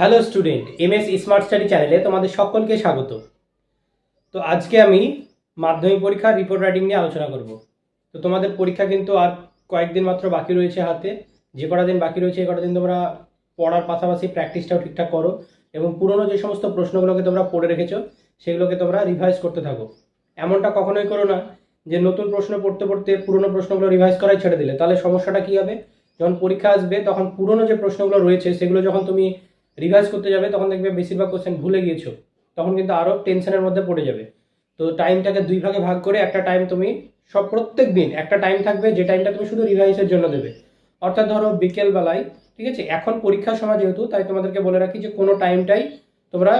Hello student M S smart study চ্যানেলে তোমাদের সকলকে স্বাগত। তো আজকে আমি মাধ্যমিক পরীক্ষার রিপোর্ট রাইটিং নিয়ে আলোচনা করব। তো তোমাদের পরীক্ষা কিন্তু আর কয়েকদিন মাত্র বাকি রয়েছে হাতে। যে কটা দিন বাকি রয়েছে, এই কটা দিন তোমরা পড়ার পাশাপাশি প্র্যাকটিসটাও ঠিকঠাক করো এবং পুরনো যে সমস্ত প্রশ্নগুলোকে তোমরা পড়ে রেখেছো, সেগুলোকে তোমরা রিভাইজ করতে থাকো। এমনটা কখনোই করো না যে নতুন প্রশ্ন পড়তে পড়তে পুরনো প্রশ্নগুলো রিভাইজ করাই ছেড়ে দিলে। তাহলে সমস্যাটা কী হবে? যখন পরীক্ষা আসবে, তখন পুরনো যে প্রশ্নগুলো রয়েছে, সেগুলো যখন তুমি রিভাইজ করতে যাবে, তখন দেখবে বেশিরভাগ কোশ্চেন ভুলে গিয়েছো, তখন কিন্তু আরও টেনশনের মধ্যে পড়ে যাবে। তো টাইমটাকে দুই ভাগে ভাগ করে একটা টাইম তুমি সব প্রত্যেক দিন, একটা টাইম থাকবে যে টাইমটা তুমি শুধু রিভাইসের জন্য দেবে। অর্থাৎ ধরো বিকেলবেলায় ঠিক আছে? এখন পরীক্ষার সময় যেহেতু, তাই তোমাদেরকে বলে রাখি যে কোনো টাইমটাই তোমরা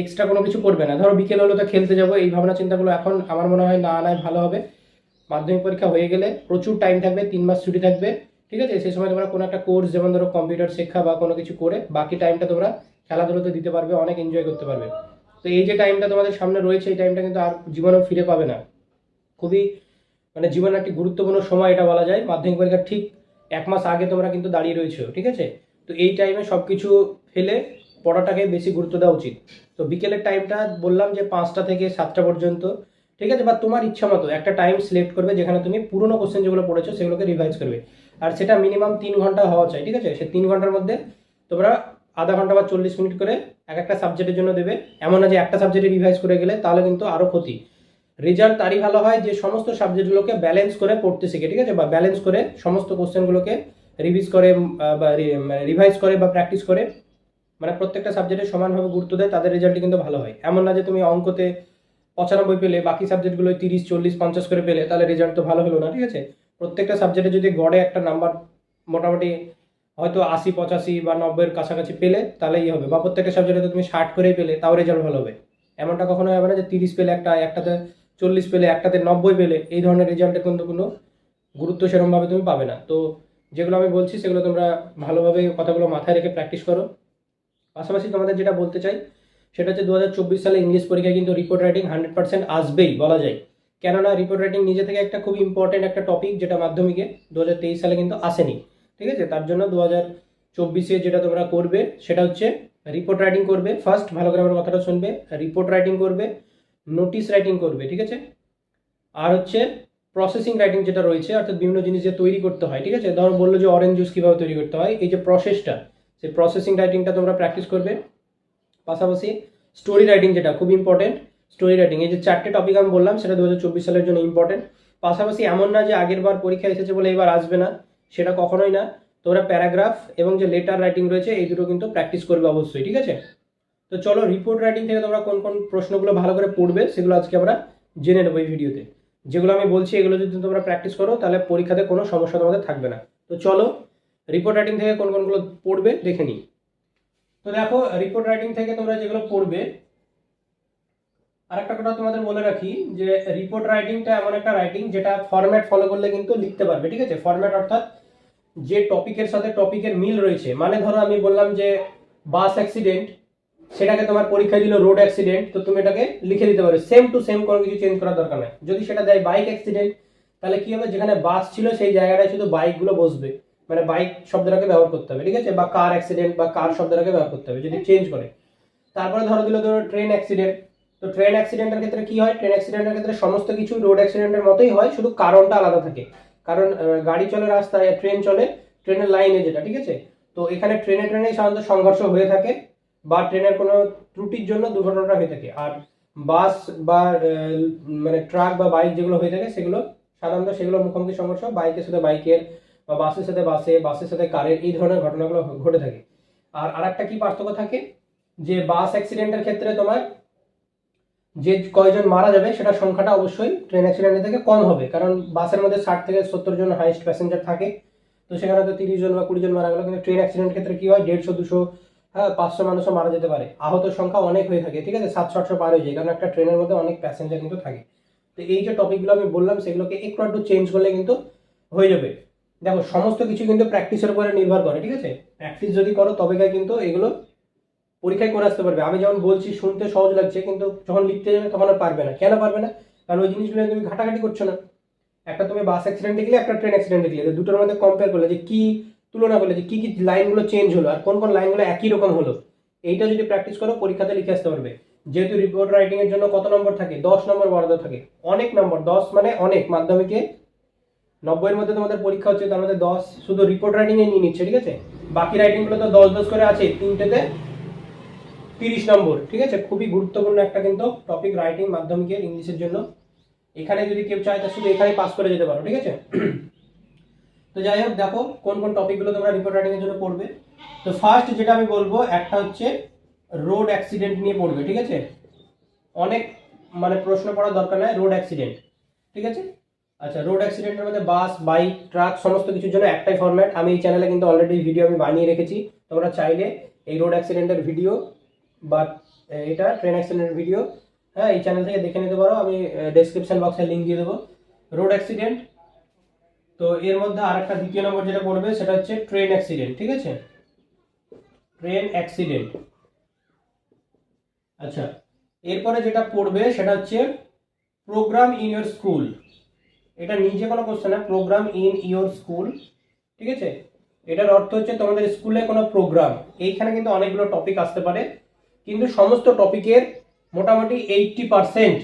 এক্সট্রা কোনো কিছু করবে না। ধরো বিকেল হলো তো খেলতে যাব, এই ভাবনা চিন্তাগুলো এখন আমার মনে হয় না আনায় ভালো হবে। মাধ্যমিক পরীক্ষা হয়ে গেলে প্রচুর টাইম থাকবে, তিন মাস ছুটি থাকবে। ঠিক আছে? সেই সময় তোমরা কোনো একটা কোর্স যেমন ধরো কম্পিউটার শেখা বা কোনো কিছু করে, বাকি টাইমটা তোমরা খেলাধুলোতে দিতে পারবে, অনেক এনজয় করতে পারবে। তো এই যে টাইমটা তোমাদের সামনে রয়েছে, এই টাইমটা কিন্তু আর জীবনেও ফিরে পাবে না। খুবই মানে জীবনের একটি গুরুত্বপূর্ণ সময় এটা বলা যায়। মাধ্যমিক পরীক্ষার ঠিক এক মাস আগে তোমরা কিন্তু দাঁড়িয়ে রয়েছো, ঠিক আছে? তো এই টাইমে সব কিছু ফেলে পড়াটাকে বেশি গুরুত্ব দেওয়া উচিত। তো বিকেলের টাইমটা বললাম যে পাঁচটা থেকে সাতটা পর্যন্ত, ঠিক আছে? বা তোমার ইচ্ছা মতো একটা টাইম সিলেক্ট করবে যেখানে তুমি পুরনো কোশ্চেন যেগুলো পড়েছো সেগুলোকে রিভাইজ করবে। আর সেটা মিনিমাম তিন ঘণ্টা হওয়া চাই ঠিক আছে? সে তিন ঘণ্টার মধ্যে তোমরা আধা ঘণ্টা বা চল্লিশ মিনিট করে এক একটা সাবজেক্টের জন্য দেবে। এমন না যে একটা সাবজেক্টে রিভাইজ করে গেলে তাহলে কিন্তু আরও ক্ষতি। রেজাল্ট তারই ভালো হয় যে সমস্ত সাবজেক্টগুলোকে ব্যালেন্স করে পড়তে শিখে ঠিক আছে? বা ব্যালেন্স করে সমস্ত কোশ্চেনগুলোকে রিভিজ করে উম, আহ, বা রিভাইজ করে বা প্র্যাকটিস করে মানে প্রত্যেকটা সাবজেক্টে সমানভাবে গুরুত্ব দেয় তাদের রেজাল্টই কিন্তু ভালো হয়। এমন না যে তুমি অঙ্কতে পঁচানব্বই পেলে বাকি সাবজেক্টগুলো তিরিশ চল্লিশ পঞ্চাশ করে পেলে তাহলে রেজাল্ট তো ভালো হলো না ঠিক আছে? প্রত্যেকটা সাবজেক্টে যদি গড়ে একটা নাম্বার মোটামুটি হয়তো আশি, পঁচাশি বা নব্বইয়ের কাছাকাছি পেলে তাহলেই হবে। বা প্রত্যেকটা সাবজেক্টে তুমি ষাট করেই পেলে, তাও রেজাল্ট ভালো হবে। এমনটা কখনো হবে না যে তিরিশ পেলে একটা, একটাতে চল্লিশ পেলে, একটাতে নব্বই পেলে, এই ধরনের রেজাল্টের কিন্তু কোনো গুরুত্ব সেরকমভাবে তুমি পাবে না। তো যেগুলো আমি বলছি, সেগুলো তোমরা ভালোভাবে কথাগুলো মাথায় রেখে প্র্যাকটিস করো। পাশাপাশি তোমাদের যেটা বলতে চাই, সেটা হচ্ছে দু হাজার চব্বিশ সালে ইংলিশ পরীক্ষায় কিন্তু রিপোর্ট রাইটিং হান্ড্রেড পার্সেন্ট আসবেই, বলা যায়। কেননা রিপোর্ট রাইটিং নিজে থেকে একটা খুব ইম্পর্টেন্ট একটা টপিক যেটা মাধ্যমিকে দু হাজার তেইশ সালে কিন্তু আসেনি, ঠিক আছে? তার জন্য দু হাজার চব্বিশে যেটা তোমরা করবে, সেটা হচ্ছে রিপোর্ট রাইটিং করবে। ফার্স্ট ভালো করে আমার কথাটা শুনবে রিপোর্ট রাইটিং করবে নোটিশ রাইটিং করবে, ঠিক আছে? আর হচ্ছে প্রসেসিং রাইটিং যেটা রয়েছে, অর্থাৎ বিভিন্ন জিনিস যে তৈরি করতে হয়, ঠিক আছে? ধরো বলল যে অরেঞ্জ জুস কীভাবে তৈরি করতে হয়, এই যে প্রসেসটা সেই প্রসেসিং রাইটিংটা তোমরা প্র্যাকটিস করবে। পাশাপাশি স্টোরি রাইটিং যেটা, খুব ইম্পর্টেন্ট স্টোরি রাইটিং এই যে চারটে টপিক আমি বললাম, সেটা দু হাজার চব্বিশ সালের জন্য ইম্পর্টেন্ট পাশাপাশি এমন না যে আগের বার পরীক্ষা এসেছে বলে এবার আসবে না, সেটা কখনোই না। তোমরা প্যারাগ্রাফ এবং যে লেটার রাইটিং রয়েছে, এই দুটো কিন্তু প্র্যাকটিস করবে অবশ্যই, ঠিক আছে? তো চলো রিপোর্ট রাইটিং থেকে তোমরা কোন কোন প্রশ্নগুলো ভালো করে পড়বে, সেগুলো আজকে আমরা জেনে নেব এই ভিডিওতে যেগুলো আমি বলছি, এগুলো যদি তোমরা প্র্যাকটিস করো, তাহলে পরীক্ষাতে কোনো সমস্যা তোমাদের থাকবে না। তো চলো রিপোর্ট রাইটিং থেকে কোন কোনগুলো পড়বে, দেখে নিই। তো দেখো রিপোর্ট রাইটিং থেকে তোমরা যেগুলো পড়বে আর একটা কথা তোমাদের বলে রাখি যে রিপোর্ট রাইটিংটা এমন একটা রাইটিং যেটা ফরম্যাট ফলো করলে কিন্তু লিখতে পারবে ঠিক আছে? ফরম্যাট অর্থাৎ যে টপিকের সাথে টপিকের মিল রয়েছে। মানে ধরো আমি বললাম যে বাস অ্যাক্সিডেন্ট সেটাকে তোমার পরীক্ষা দিল রোড অ্যাক্সিডেন্ট তো তুমি এটাকে লিখে দিতে পারো। সেম টু সেম কোনো কিছু চেঞ্জ করার দরকার নাই। যদি সেটা দেয় বাইক অ্যাক্সিডেন্ট তাহলে কি হবে? যেখানে বাস ছিল সেই জায়গাটায় শুধু বাইকগুলো বসবে। মানে বাইক শব্দটাকে ব্যবহার করতে হবে ঠিক আছে? বা কার অ্যাক্সিডেন্ট বা কার শব্দটাকে ব্যবহার করতে হবে যদি চেঞ্জ করে। তারপরে ধরো দিল ধরো ট্রেন অ্যাক্সিডেন্ট তো ট্রেন অ্যাক্সিডেন্টের ক্ষেত্রে কি হয়? ট্রেন অ্যাক্সিডেন্টের ক্ষেত্রে সমস্ত কিছু রোড অ্যাক্সিডেন্টের মতোই হয়, শুধু কারণটা আলাদা থাকে। কারণ গাড়ি চলে রাস্তায় ট্রেন চলে ট্রেনের লাইনে যেটা, ঠিক আছে? তো এখানে ট্রেনে ট্রেনেই সাধারণত সংঘর্ষ হয়ে থাকে, বা ট্রেনের কোনো ত্রুটির জন্য দুর্ঘটনাটা হয়ে থাকে। আর বাস বা মানে ট্রাক বা বাইক যেগুলো হয়ে থাকে, সেগুলো সাধারণত সেগুলো মুখোমুখি সংঘর্ষ বাইকের সাথে বাইকের বা বাসের সাথে বাসে, বাসের সাথে কারের, এই ধরনের ঘটনাগুলো ঘটে থাকে। আর আরেকটা কি পার্থক্য থাকে? যে বাস অ্যাক্সিডেন্টের ক্ষেত্রে তোমার যে কয়জন মারা যাবে, সেটা সংখ্যাটা অবশ্যই ট্রেন অ্যাক্সিডেন্টের থেকে কম হবে। কারণ বাসের মধ্যে ষাট থেকে সত্তর জন হাইস্ট প্যাসেঞ্জার থাকে। তো সেখানে তো তিরিশ জন বা কুড়ি জন মারা গেল। কিন্তু ট্রেন অ্যাক্সিডেন্ট ক্ষেত্রে কি হয়? দেড়শো, দুশো হ্যাঁ পাঁচশো মানুষও মারা যেতে পারে। আহত সংখ্যা অনেক হয়ে থাকে, ঠিক আছে? সাতশো, আটশো পার হয়ে যায়। কারণ একটা ট্রেনের মধ্যে অনেক প্যাসেঞ্জার কিন্তু থাকে। তো এই যে টপিকগুলো আমি বললাম, সেগুলোকে একটু একটু চেঞ্জ করলে কিন্তু হয়ে যাবে। দেখো, সমস্ত কিছু কিন্তু প্র্যাকটিসের উপরে নির্ভর করে, ঠিক আছে? প্র্যাকটিস যদি করো তবে কিন্তু এগুলো পরীক্ষায় করে আসতে পারবে। আমি যেমন বলছি, শুনতে সহজ লাগছে, কিন্তু যখন লিখতে যাবে তখন আর পারবে না। কেন পারবে না? কারণ ওই জিনিসগুলো তুমি ঘাটাঘাটি করছ না। একটা তুমি বাস অ্যাক্সিডেন্ট দেখলে একটা ট্রেন অ্যাক্সিডেন্ট দেখলে দুটোর মধ্যে কম্পেয়ার করলে যে কি তুলনা করলে, যে কি কি লাইনগুলো চেঞ্জ হলো আর কোন কোন লাইনগুলো একই রকম হলো। এইটা যদি প্র্যাকটিস করো, পরীক্ষাতে লিখে আসতে পারবে। যেহেতু রিপোর্ট রাইটিং এর জন্য কত নম্বর থাকে? দশ নম্বর বরাদ্দ থাকে। অনেক নম্বর, দশ মানে অনেক। মাধ্যমিকে নব্বইয়ের মধ্যে তোমাদের পরীক্ষা হচ্ছে, তার মধ্যে দশ শুধু রিপোর্ট রাইটিং এ নিয়ে নিচ্ছে, ঠিক আছে? বাকি রাইটিংগুলো তো দশ দশ করে আছে, তিনটেতে তিরিশ নম্বর, ঠিক আছে? খুবই গুরুত্বপূর্ণ একটা কিন্তু টপিক রাইটিং মাধ্যমিকের ইংলিশের জন্য। এখানে যদি কেউ চায়, তা শুধু এখানে পাস করে যেতে পারো, ঠিক আছে? তো যাই হোক, দেখো কোন কোন টপিকগুলো তোমরা রিপোর্ট রাইটিং এর জন্য পড়বে। তো ফার্স্ট যেটা আমি বলব, একটা হচ্ছে রোড অ্যাক্সিডেন্ট নিয়ে পড়বে, ঠিক আছে? অনেক মানে প্রশ্ন পড়ার দরকার নাই রোড অ্যাক্সিডেন্ট ঠিক আছে? আচ্ছা রোড অ্যাক্সিডেন্টের মধ্যে বাস বাইক ট্রাক সমস্ত কিছুর জন্য একটাই ফরম্যাট আমি এই চ্যানেলে কিন্তু অলরেডি ভিডিও আমি বানিয়ে রেখেছি। তোমরা চাইলে এই রোড অ্যাক্সিডেন্টের ভিডিও বা এটা ট্রেন অ্যাক্সিডেন্টের ভিডিও হ্যাঁ এই চ্যানেল থেকে দেখে নিতে পারো। আমি ডেসক্রিপশন বক্সে লিঙ্ক দিয়ে দেবো। রোড অ্যাক্সিডেন্ট তো এর মধ্যে আরেকটা দ্বিতীয় নম্বর যেটা পড়বে, সেটা হচ্ছে ট্রেন অ্যাক্সিডেন্ট ঠিক আছে? ট্রেন অ্যাক্সিডেন্ট আচ্ছা এরপরে যেটা পড়বে, সেটা হচ্ছে প্রোগ্রাম ইন ইয়োর স্কুল এটা নিজে কোনো কোশ্চেন না প্রোগ্রাম ইন ইয়োর স্কুল ঠিক আছে? এটার অর্থ হচ্ছে তোমাদের স্কুলে কোনো প্রোগ্রাম এইখানে কিন্তু অনেকগুলো টপিক আসতে পারে। কিন্তু সমস্ত টপিকের মোটামুটি এইটটি পারসেন্ট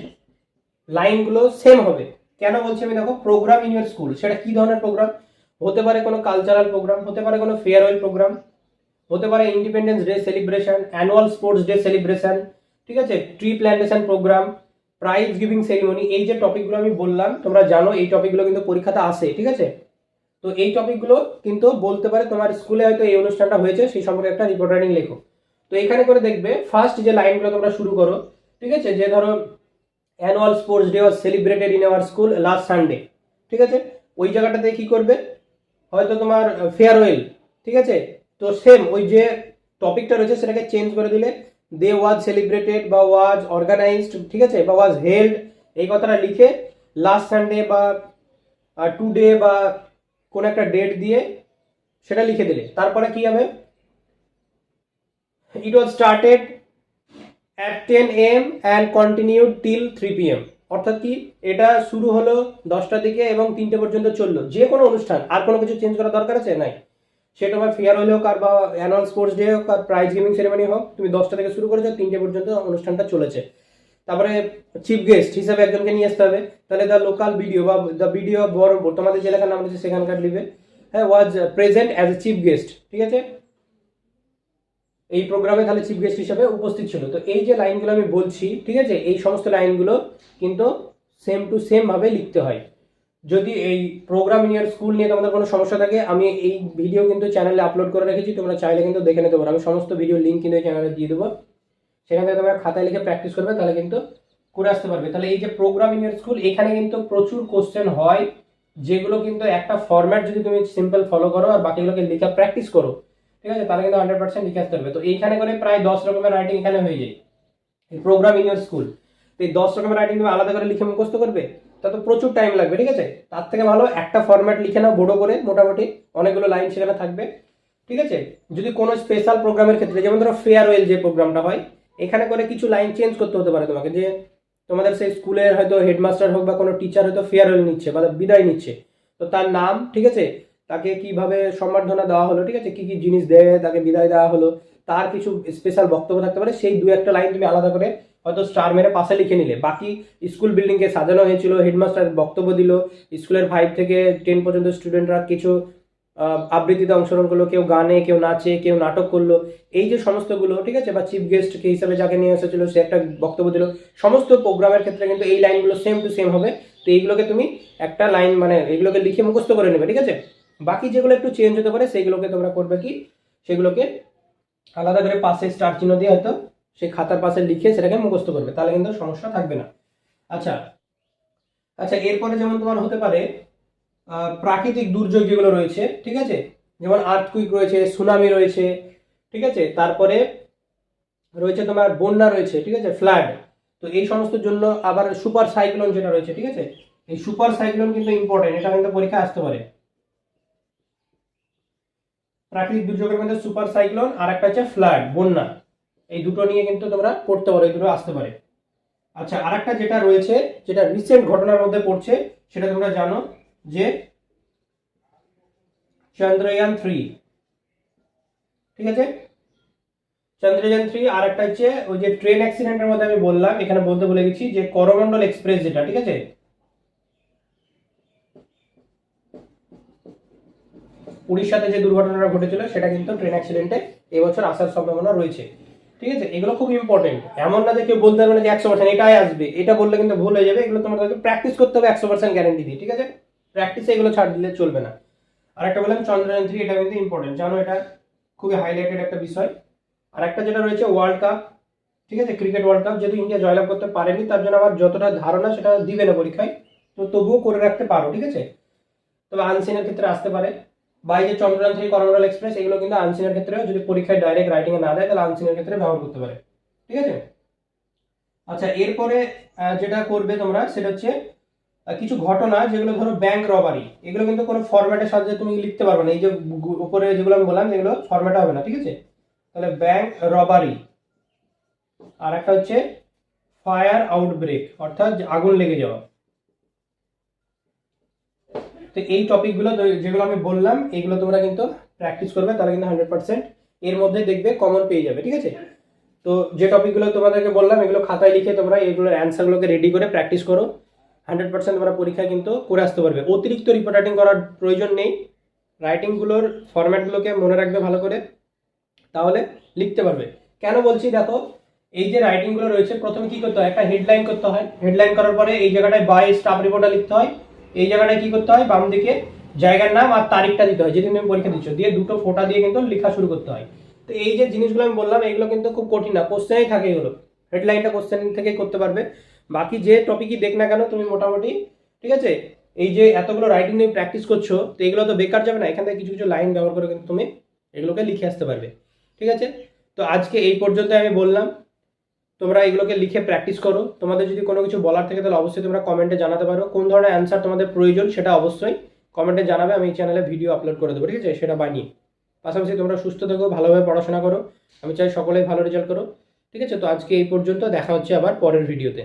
লাইনগুলো সেম হবে। কেন বলছি আমি দেখো? প্রোগ্রাম ইন ইয়োর স্কুল সেটা কি ধরনের প্রোগ্রাম হতে পারে কোনো কালচারাল প্রোগ্রাম হতে পারে কোনো ফেয়ারওয়েল প্রোগ্রাম হতে পারে independence day celebration annual sports day celebration ঠিক আছে? Tree plantation program prize giving ceremony এই যে টপিকগুলো আমি বললাম, তোমরা জানো, এই টপিকগুলো কিন্তু পরীক্ষাতে আসে, ঠিক আছে? তো এই টপিকগুলো কিন্তু বলতে পারে তোমার স্কুলে হয়তো এই অনুষ্ঠানটা হয়েছে, সেই সম্পর্কে একটা রিপোর্ট রাইটিং লেখো। তো এখানে করে দেখবে ফার্স্ট যে লাইনগুলো তোমরা শুরু করো, ঠিক আছে? যে ধরো annual sports day was celebrated in our school last Sunday ঠিক আছে? ওই জায়গাটাতে কি করবে? হয়তো তোমার ফেয়ারওয়েল ঠিক আছে? তো সেম ওই যে টপিকটা রয়েছে, সেটাকে চেঞ্জ করে দিলে দে ওয়াজ সেলিব্রেটেড বা ওয়াজ অর্গানাইজড ঠিক আছে? বা ওয়াজ হেল্ড এই কথাটা লিখে লাস্ট সানডে বা টুডে বা কোন একটা ডেট দিয়ে সেটা লিখে দিলে। তারপরে কি হবে? Was started at ten AM and continued till three P M অর্থাৎ কি, এটা শুরু হলো দশটা থেকে এবং তিনটে পর্যন্ত চলল। যে কোনো অনুষ্ঠান, আর কোনো কিছু চেঞ্জ করার দরকার আছে? নাই। সেটা আমার ফেয়ারওয়েল হোক, আর বা অ্যানুয়াল স্পোর্টস ডে হোক, আর প্রাইজ গিভিং সেরেমনি হোক, তুমি দশটা থেকে শুরু করেছ, তিনটে পর্যন্ত অনুষ্ঠানটা চলেছে। তারপরে চিফ গেস্ট হিসাবে একজনকে নিয়ে আসতে হবে। তাহলে দ্য লোকাল ভিডিও বা দ্য ভিডিও বড়, তোমাদের যে এলাকার নাম রয়েছে সেখানকার লিবে হ্যাঁ was present as a chief guest ঠিক আছে? এই প্রোগ্রামে তাহলে চিফ গেস্ট হিসাবে উপস্থিত ছিল। তো এই যে লাইনগুলো আমি বলছি, ঠিক আছে? এই সমস্ত লাইনগুলো কিন্তু সেম টু সেম ভাবে লিখতে হয়। যদি এই প্রোগ্রাম ইন ইয়ার স্কুল নিয়ে তোমাদের কোনো সমস্যা থাকে, আমি এই ভিডিও কিন্তু চ্যানেলে আপলোড করে রেখেছি, তোমরা চাইলে কিন্তু দেখে নিতে পারো। আমি সমস্ত ভিডিও লিঙ্ক কিন্তু এই চ্যানেলে দিয়ে দেবো। সেখান থেকে তোমরা খাতায় লিখে প্র্যাকটিস করবে, তাহলে কিন্তু করে আসতে পারবে। তাহলে এই যে প্রোগ্রাম ইন ইয়ার স্কুল এখানে কিন্তু প্রচুর কোশ্চেন হয়, যেগুলো কিন্তু একটা ফরম্যাট যদি তুমি সিম্পল ফলো করো, আর বাকিগুলোকে লেখা প্র্যাকটিস করো ঠিক আছে? তাহলে কিন্তু হান্ড্রেড পার্সেন্ট লিখে আসতে পারবে তো এইখানে করে প্রায় দশ রকমের রাইটিং এখানে হয়ে যায়। প্রোগ্রাম ইন ইয়ার স্কুল তো এই দশ রকমের রাইটিং তুমি আলাদা করে লিখে মুখস্থ করবে? তা তো প্রচুর টাইম লাগবে, ঠিক আছে? তার থেকে ভালো একটা ফরম্যাট লিখে নাও, বড়ো করে, মোটামুটি। অনেকগুলো লাইন সেখানে থাকবে, ঠিক আছে? যদি কোনো স্পেশাল প্রোগ্রামের ক্ষেত্রে, যেমন ধরো ফেয়ারওয়েল যে প্রোগ্রামটা হয়, এখানে করে কিছু লাইন চেঞ্জ করতে হতে পারে তোমাকে। যে তোমাদের সেই স্কুলের হয়তো হেডমাস্টার হোক বা কোনো টিচার হয়তো ফেয়ারওয়েল নিচ্ছে বা বিদায় নিচ্ছে। তো তার নাম, ঠিক আছে? তাকে কীভাবে সম্বর্ধনা দেওয়া হলো, ঠিক আছে? কি কি জিনিস দেয়, তাকে বিদায় দেওয়া হলো, তার কিছু স্পেশাল বক্তব্য থাকতে পারে। সেই দু একটা লাইন তুমি আলাদা করে হয়তো স্টার মেরে পাশে লিখে নিলে। বাকি স্কুল বিল্ডিংকে সাজানো হয়েছিল হেডমাস্টার বক্তব্য দিল, স্কুলের ফাইভ থেকে টেন পর্যন্ত স্টুডেন্টরা কিছু আবৃত্তিতে অংশগ্রহণ করল, কেউ গানে, কেউ নাচে, কেউ নাটক করল। এই যে সমস্তগুলো, ঠিক আছে? বা চিফ গেস্ট হিসাবে যাকে নিয়ে এসেছিল, সে একটা বক্তব্য দিল। সমস্ত প্রোগ্রামের ক্ষেত্রে কিন্তু এই লাইনগুলো সেম টু সেম হবে। তো এইগুলোকে তুমি একটা লাইন মানে এগুলোকে লিখে মুখস্থ করে নেবে, ঠিক আছে? বাকি যেগুলো একটু চেঞ্জ হতে পারে সেগুলোকে তোমরা করবে কি? সেগুলোকে আলাদা করে পাশে স্টার চিহ্ন দিয়ে হয়তো সেই খাতার পাশে লিখে সেটাকে মুখস্থ করবে, তাহলে কিন্তু সমস্যা থাকবে না। আচ্ছা আচ্ছা এরপরে যেমন তোমার হতে পারে প্রাকৃতিক দুর্যোগ যেগুলো রয়েছে, ঠিক আছে? যেমন আর্থকুইক রয়েছে সুনামি রয়েছে, ঠিক আছে? তারপরে রয়েছে তোমার বন্যা রয়েছে, ঠিক আছে? ফ্লাড তো এই সমস্ত জন্য আবার সুপার সাইক্লোন যেটা রয়েছে, ঠিক আছে? এই সুপার সাইক্লোন কিন্তু ইম্পর্টেন্ট এটা কিন্তু পরীক্ষা আসতে পারে। প্রাকৃতিক দুর্যোগের মধ্যে সুপার সাইক্লোন আর একটা হচ্ছে ফ্লাড, বন্যা। এই দুটো নিয়ে কিন্তু তোমরা পড়তে পারো, এই দুটো আসতে পারে। আচ্ছা আর একটা যেটা রয়েছে, যেটা রিসেন্ট ঘটনার মধ্যে পড়ছে, সেটা তোমরা জানো যে চন্দ্রয়ান থ্রি ঠিক আছে? চন্দ্রযান থ্রি আর একটা হচ্ছে ওই যে ট্রেন অ্যাক্সিডেন্টের মধ্যে আমি বললাম, এখানে বলতে বলে গেছি, যে করমন্ডল এক্সপ্রেস যেটা, ঠিক আছে? উড়িষ্যাতে যে দুর্ঘটনাটা ঘটেছিল, সেটা কিন্তু ট্রেন অ্যাক্সিডেন্টে এবছর আসার সম্ভাবনা রয়েছে। ঠিক আছে? এগুলো খুব ইম্পর্টেন্ট এমন না যে কেউ বলতে পারবে না যে একশো পার্সেন্ট এটাই আসবে। এটা বললে কিন্তু ভুল হয়ে যাবে। এগুলো তোমাদেরকে প্র্যাকটিস করতে হবে একশো পার্সেন্ট গ্যারেন্টি দিয়ে। ঠিক আছে? প্র্যাকটিসে এগুলো ছাড় দিলে চলবে না। আর একটা বললাম, চন্দ্রযান থ্রি এটা কিন্তু ইম্পর্টেন্ট জানো, এটা খুবই হাইলাইটেড একটা বিষয়। আর একটা যেটা রয়েছে ওয়ার্ল্ড কাপ ঠিক আছে? ক্রিকেট ওয়ার্ল্ড কাপ যেহেতু ইন্ডিয়া জয়লাভ করতে পারেনি, তার জন্য আমার যতটা ধারণা সেটা দিবে না পরীক্ষায়। তো তবুও করে রাখতে পারো। ঠিক আছে? তবে আনসিনের ক্ষেত্রে আসতে পারে। বা এই যে চন্দ্রযান থ্রি করমন্ডল এক্সপ্রেস এগুলো কিন্তু আনসিনের ক্ষেত্রে যদি পরীক্ষায় ডাইরেক্ট রাইটিং এ না দেয়, তাহলে আনসিনের ক্ষেত্রে ব্যবহার করতে পারে। ঠিক আছে? আচ্ছা এরপরে যেটা করবে তোমরা, সেটা হচ্ছে কিছু ঘটনা যেগুলো ধরো ব্যাংক রবারি এগুলো কিন্তু কোনো ফরম্যাটের সাহায্যে তুমি লিখতে পারবে না। এই যে উপরে যেগুলো আমি বললাম, যেগুলো ফরম্যাট হবে না, ঠিক আছে? তাহলে ব্যাংক রবারি আর একটা হচ্ছে ফায়ার আউটব্রেক অর্থাৎ আগুন লেগে যাওয়া। তো এই টপিকগুলো যেগুলো আমি বললাম এইগুলো তোমরা কিন্তু প্র্যাকটিস করবে, তাহলে কিন্তু হান্ড্রেড পার্সেন্ট এর মধ্যে দেখবে কমন পেয়ে যাবে, ঠিক আছে? তো যে টপিকগুলো তোমাদেরকে বললাম, এগুলো খাতায় লিখে তোমরা এগুলোর অ্যান্সারগুলোকে রেডি করে প্র্যাকটিস করো। হান্ড্রেড পার্সেন্ট তোমরা পরীক্ষা কিন্তু করে আসতে পারবে। অতিরিক্ত রিপোর্ট রাইটিং করার প্রয়োজন নেই। রাইটিংগুলোর ফরম্যাটগুলোকে মনে রাখবে ভালো করে। তাহলে লিখতে পারবে। কেন বলছি দেখো, এই যে রাইটিংগুলো রয়েছে, প্রথমে কি করতে হয়? একটা হেডলাইন করতে হয়। হেডলাইন করার পরে এই জায়গাটায় বাই স্টাফ রিপোর্টটা লিখতে হয়। এই জায়গাটায় কি করতে হয়? বাম দিকে জায়গার নাম আর তারিখটা দিতে হয়। যেদিন তুমি পরীক্ষা দিচ্ছ। দিয়ে দুটো ফোটা দিয়ে কিন্তু লেখা শুরু করতে হয়। তো এই যে জিনিসগুলো আমি বললাম, এগুলো কিন্তু খুব কঠিন না। কোশ্চেনেই থাকে এগুলো হেডলাইনটা কোশ্চেন থেকে করতে পারবে। বাকি যে টপিকই দেখ না কেন, তুমি মোটামুটি, ঠিক আছে? এই যে এতগুলো রাইটিং তুমি প্র্যাকটিস করছ, তো এগুলো তো বেকার যাবে না। এখান থেকে কিছু কিছু লাইন ব্যবহার করে কিন্তু তুমি এগুলোকে লিখে আসতে পারবে। ঠিক আছে? তো আজকে এই পর্যন্ত আমি বললাম। তোমরা এগুলোকে লিখে প্র্যাকটিস করো। তোমাদের যদি কোনো কিছু বলার থাকে, তাহলে অবশ্যই তোমরা কমেন্টে জানাতে পারো। কোন ধরনের অ্যান্সার তোমাদের প্রয়োজন, সেটা অবশ্যই কমেন্টে জানাবে। আমি এই চ্যানেলে ভিডিও আপলোড করে দেবো, ঠিক আছে? সেটা বানিয়ে পাশাপাশি তোমরা সুস্থ থাকো, ভালোভাবে পড়াশোনা করো। আমি চাই সকলেই ভালো রেজাল্ট করো ঠিক আছে? তো আজকে এই পর্যন্ত, দেখা হচ্ছে আবার পরের ভিডিওতে